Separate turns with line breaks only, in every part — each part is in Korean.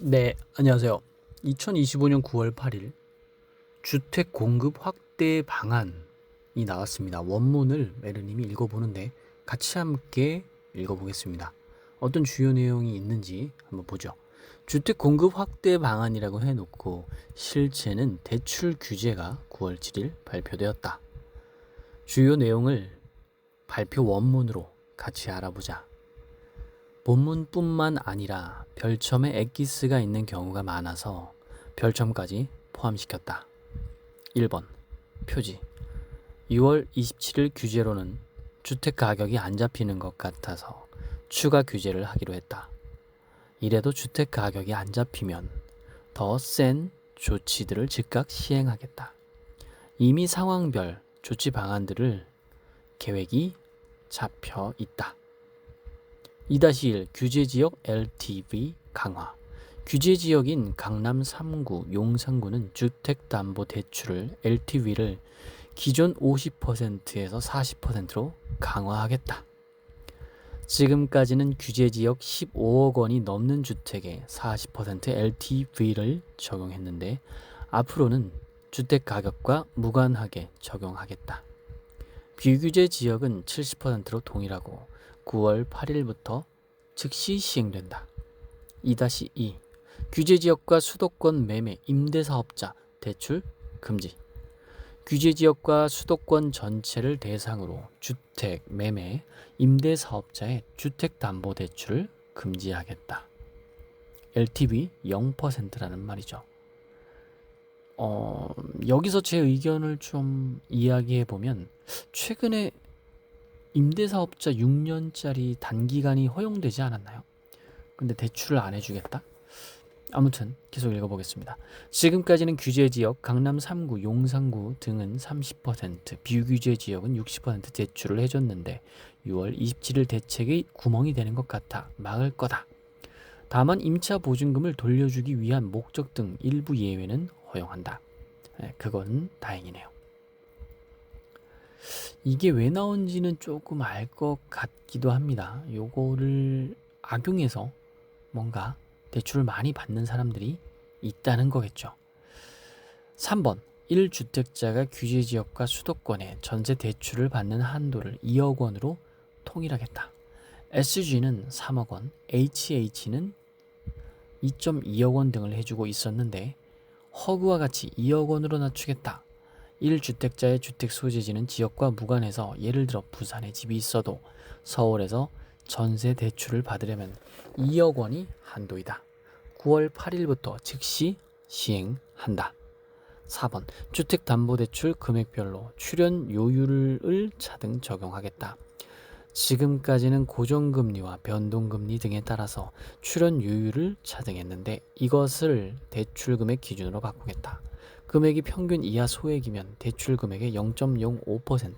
네, 안녕하세요. 2025년 9월 8일 주택 공급 확대 방안이 나왔습니다. 원문을 메르님이 읽어보는데 같이 함께 읽어보겠습니다. 어떤 주요 내용이 있는지 한번 보죠. 주택 공급 확대 방안이라고 해놓고 실체는 대출 규제가 9월 7일 발표되었다. 주요 내용을 발표 원문으로 같이 알아보자. 본문뿐만 아니라 별첨에 엑기스가 있는 경우가 많아서 별첨까지 포함시켰다. 1번 표지 6월 27일 규제로는 주택 가격이 안 잡히는 것 같아서 추가 규제를 하기로 했다. 이래도 주택 가격이 안 잡히면 더 센 조치들을 즉각 시행하겠다. 이미 상황별 조치 방안들을 계획이 잡혀 있다. 2-1 규제지역 LTV 강화 규제 지역인 강남 3구, 용산구는 주택담보대출을 LTV를 기존 50%에서 40%로 강화하겠다. 지금까지는 규제 지역 15억 원이 넘는 주택에 40% LTV를 적용했는데 앞으로는 주택 가격과 무관하게 적용하겠다. 비규제 지역은 70%로 동일하고 9월 8일부터 즉시 시행된다. 2-2 규제 지역과 수도권 매매 임대 사업자 대출 금지 규제 지역과 수도권 전체를 대상으로 주택 매매 임대 사업자의 주택 담보 대출을 금지하겠다. LTV 0%라는 말이죠. 어, 여기서 제 의견을 좀 이야기해 보면 최근에 임대사업자 6년짜리 단기간이 허용되지 않았나요? 근데 대출을 안 해주겠다? 아무튼 계속 읽어보겠습니다. 지금까지는 규제 지역 강남 3구, 용산구 등은 30%, 비규제 지역은 60% 대출을 해줬는데 6월 27일 대책이 구멍이 되는 것 같아 막을 거다. 다만 임차 보증금을 돌려주기 위한 목적 등 일부 예외는 허용한다. 네, 그건 다행이네요. 이게 왜 나온지는 조금 알 것 같기도 합니다. 요거를 악용해서 뭔가 대출을 많이 받는 사람들이 있다는 거겠죠. 3번 1주택자가 규제 지역과 수도권에 전세 대출을 받는 한도를 2억 원으로 통일하겠다. SG는 3억 원, HH는 2.2억 원 등을 해주고 있었는데 허그와 같이 2억 원으로 낮추겠다. 1주택자의 주택 소재지는 지역과 무관해서 예를 들어 부산에 집이 있어도 서울에서 전세 대출을 받으려면 2억 원이 한도이다. 9월 8일부터 즉시 시행한다. 4번 주택담보대출 금액별로 출연 요율을 차등 적용하겠다. 지금까지는 고정금리와 변동금리 등에 따라서 출연 요율을 차등했는데 이것을 대출금액 기준으로 바꾸겠다. 금액이 평균 이하 소액이면 대출 금액의 0.05%,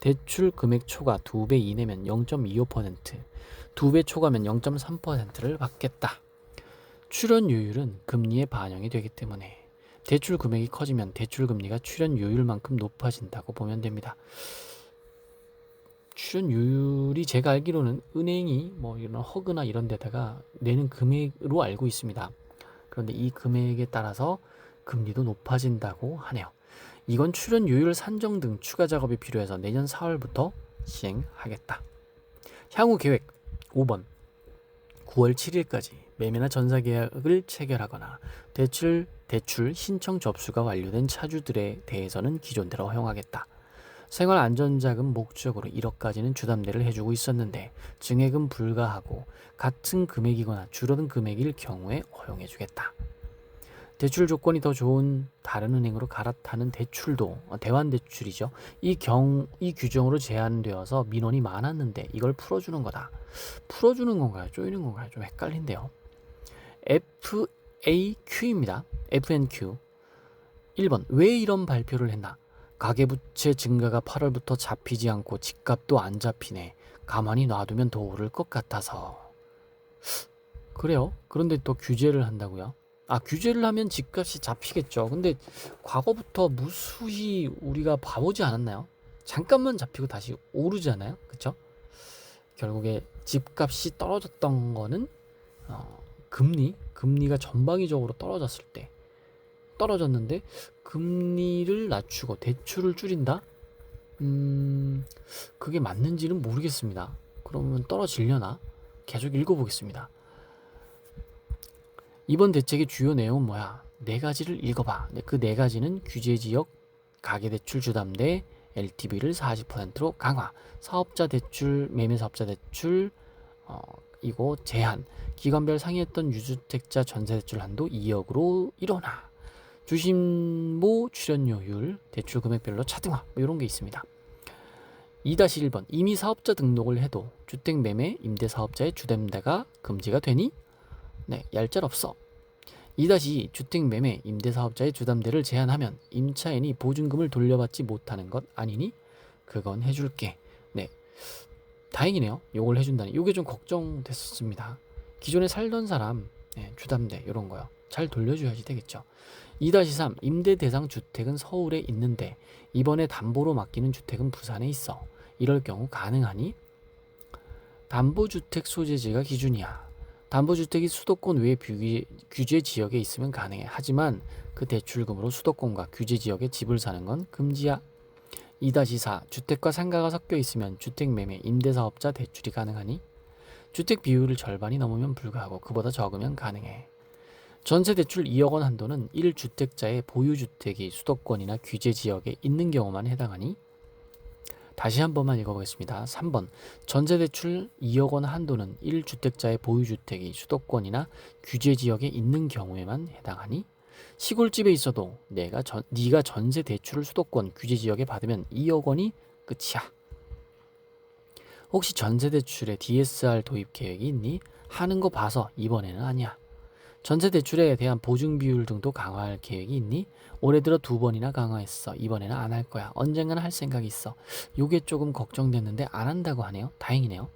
대출 금액 초과 2배 이내면 0.25%, 2배 초과면 0.3%를 받겠다. 출연 요율은 금리에 반영이 되기 때문에 대출 금액이 커지면 대출 금리가 출연 요율만큼 높아진다고 보면 됩니다. 출연 요율이 제가 알기로는 은행이 뭐 이런 허그나 이런 데다가 내는 금액으로 알고 있습니다. 그런데 이 금액에 따라서 금리도 높아진다고 하네요. 이건 출연 요율 산정 등 추가 작업이 필요해서 내년 4월부터 시행하겠다. 향후 계획 5번 9월 7일까지 매매나 전사 계약을 체결하거나 대출 대출 신청 접수가 완료된 차주들에 대해서는 기존대로 허용하겠다. 생활 안전자금 목적으로 1억까지는 주담대를 해주고 있었는데 증액은 불가하고 같은 금액이거나 줄어든 금액일 경우에 허용해주겠다. 대출 조건이 더 좋은 다른 은행으로 갈아타는 대출도 어, 대환 대출이죠. 이 경 이 규정으로 제한되어서 민원이 많았는데 이걸 풀어주는 거다. 풀어주는 건가요? 쪼이는 건가요? 좀 헷갈린데요. FAQ입니다. FNQ. 1번 왜 이런 발표를 했나? 가계부채 증가가 8월부터 잡히지 않고 집값도 안 잡히네. 가만히 놔두면 더 오를 것 같아서. 그래요? 그런데 또 규제를 한다고요? 아, 규제를 하면 집값이 잡히겠죠. 근데 과거부터 무수히 우리가 봐보지 않았나요? 잠깐만 잡히고 다시 오르잖아요. 그쵸? 결국에 집값이 떨어졌던 거는 어, 금리, 금리가 전방위적으로 떨어졌을 때 떨어졌는데 금리를 낮추고 대출을 줄인다? 음, 그게 맞는지는 모르겠습니다. 그러면 떨어지려나? 계속 읽어보겠습니다. 이번 대책의 주요 내용은 뭐야? 네 가지를 읽어봐. 그 네 가지는 규제 지역 가계대출 주담대 LTV를 40%로 강화, 사업자 대출, 매매 사업자 대출, 어, 이거 제한, 기관별 상회했던 유주택자 전세 대출 한도 2억으로 일어나, 주신모 출연료율, 대출 금액별로 차등화, 뭐 이런 게 있습니다. 2-1번 이미 사업자 등록을 해도 주택 매매 임대 사업자의 주담대가 금지가 되니? 네, 얄짤 없어. 2-2 주택 매매 임대 사업자의 주담대를 제한하면 임차인이 보증금을 돌려받지 못하는 것 아니니? 그건 해줄게. 네. 다행이네요. 요걸 해준다니. 요게 좀 걱정됐었습니다. 기존에 살던 사람 네, 주담대 요런 거요. 잘 돌려줘야지 되겠죠. 2-3 임대 대상 주택은 서울에 있는데 이번에 담보로 맡기는 주택은 부산에 있어. 이럴 경우 가능하니? 담보주택 소재지가 기준이야. 담보주택이 수도권 외 규제, 지역에 있으면 가능해. 하지만 그 대출금으로 수도권과 규제 지역에 집을 사는 건 금지야. 2-4 주택과 상가가 섞여 있으면 주택 매매 임대사업자 대출이 가능하니? 주택 비율을 절반이 넘으면 불가하고 그보다 적으면 가능해. 전세 대출 2억 원 한도는 1주택자의 보유주택이 수도권이나 규제 지역에 있는 경우만 해당하니? 다시 한 번만 읽어보겠습니다. 3번 전세대출 2억 원 한도는 1주택자의 보유주택이 수도권이나 규제 지역에 있는 경우에만 해당하니 시골집에 있어도 내가 전, 네가 전세 대출을 수도권 규제 지역에 받으면 2억 원이 끝이야. 혹시 전세 대출에 DSR 도입 계획이 있니? 하는 거 봐서 이번에는 아니야. 전세 대출에 대한 보증 비율 등도 강화할 계획이 있니? 올해 들어 두 번이나 강화했어. 이번에는 안 할 거야. 언젠가는 할 생각이 있어. 요게 조금 걱정됐는데 안 한다고 하네요. 다행이네요.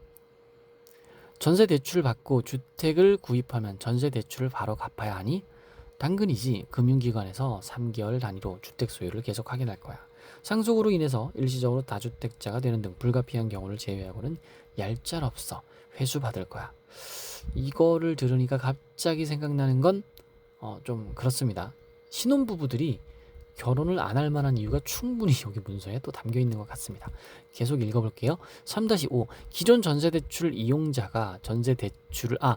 전세 대출을 받고 주택을 구입하면 전세 대출을 바로 갚아야 하니? 당근이지. 금융기관에서 3개월 단위로 주택 소유를 계속 확인할 거야. 상속으로 인해서 일시적으로 다주택자가 되는 등 불가피한 경우를 제외하고는 얄짤 없어. 회수 받을 거야. 이거를 들으니까 갑자기 생각나는 건 어, 좀 그렇습니다. 신혼부부들이 결혼을 안 할 만한 이유가 충분히 여기 문서에 또 담겨 있는 것 같습니다. 계속 읽어볼게요. 3-5 기존 전세대출 이용자가 전세대출을 아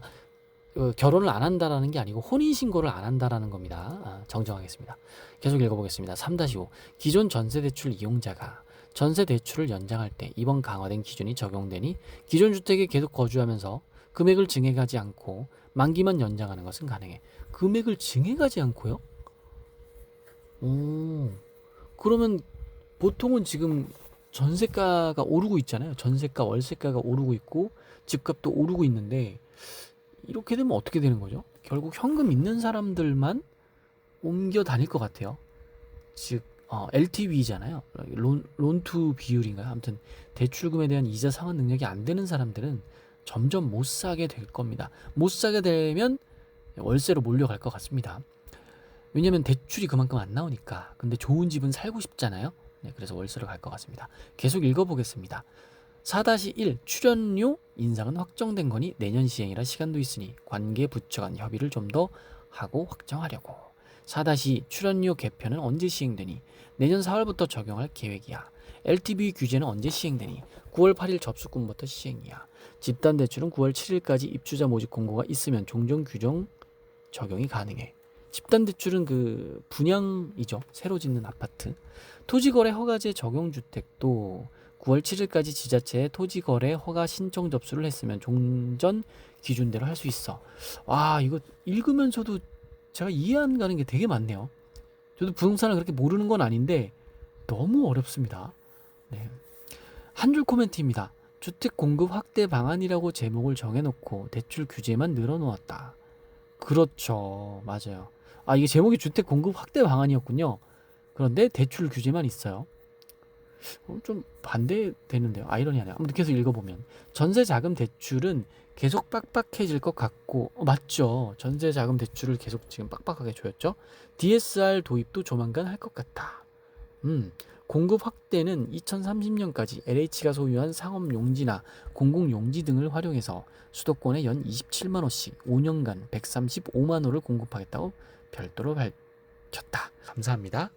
어, 결혼을 안 한다라는 게 아니고 혼인신고를 안 한다라는 겁니다. 아, 정정하겠습니다. 계속 읽어보겠습니다. 3-5 기존 전세대출 이용자가 전세대출을 연장할 때 이번 강화된 기준이 적용되니 기존 주택에 계속 거주하면서 금액을 증액하지 않고 만기만 연장하는 것은 가능해. 금액을 증액하지 않고요? 오, 그러면 보통은 지금 전세가가 오르고 있잖아요. 전세가, 월세가가 오르고 있고 집값도 오르고 있는데 이렇게 되면 어떻게 되는 거죠? 결국 현금 있는 사람들만 옮겨 다닐 것 같아요. 즉 어, LTV잖아요. 론, 론투 비율인가요? 아무튼 대출금에 대한 이자 상환 능력이 안 되는 사람들은 점점 못 사게 될 겁니다. 못 사게 되면 월세로 몰려갈 것 같습니다. 왜냐면 대출이 그만큼 안 나오니까. 근데 좋은 집은 살고 싶잖아요. 네, 그래서 월세로 갈 것 같습니다. 계속 읽어보겠습니다. 4-1 출연료 인상은 확정된 거니 내년 시행이라 시간도 있으니 관계 부처 간 협의를 좀 더 하고 확정하려고. 4-2 출연료 개편은 언제 시행되니 내년 4월부터 적용할 계획이야. LTV 규제는 언제 시행되니 9월 8일 접수금부터 시행이야. 집단 대출은 9월 7일까지 입주자 모집 공고가 있으면 종종 규정 적용이 가능해. 집단 대출은 그 분양이죠. 새로 짓는 아파트. 토지거래 허가제 적용 주택도 9월 7일까지 지자체에 토지거래 허가 신청 접수를 했으면 종전 기준대로 할 수 있어. 와, 이거 읽으면서도 제가 이해 안 가는 게 되게 많네요. 저도 부동산을 그렇게 모르는 건 아닌데 너무 어렵습니다. 네. 한 줄 코멘트입니다. 주택 공급 확대 방안이라고 제목을 정해놓고 대출 규제만 늘어놓았다. 그렇죠. 맞아요. 아, 이게 제목이 주택 공급 확대 방안이었군요. 그런데 대출 규제만 있어요. 어, 좀 반대되는데요. 아이러니하네요. 아무튼 계속 읽어보면 전세 자금 대출은 계속 빡빡해질 것 같고 어, 맞죠. 전세 자금 대출을 계속 지금 빡빡하게 줘였죠. DSR 도입도 조만간 할 것 같다. 음, 공급 확대는 2030년까지 LH가 소유한 상업 용지나 공공 용지 등을 활용해서 수도권에 연 27만 호씩 5년간 135만 호를 공급하겠다고 별도로 밝혔다. 감사합니다.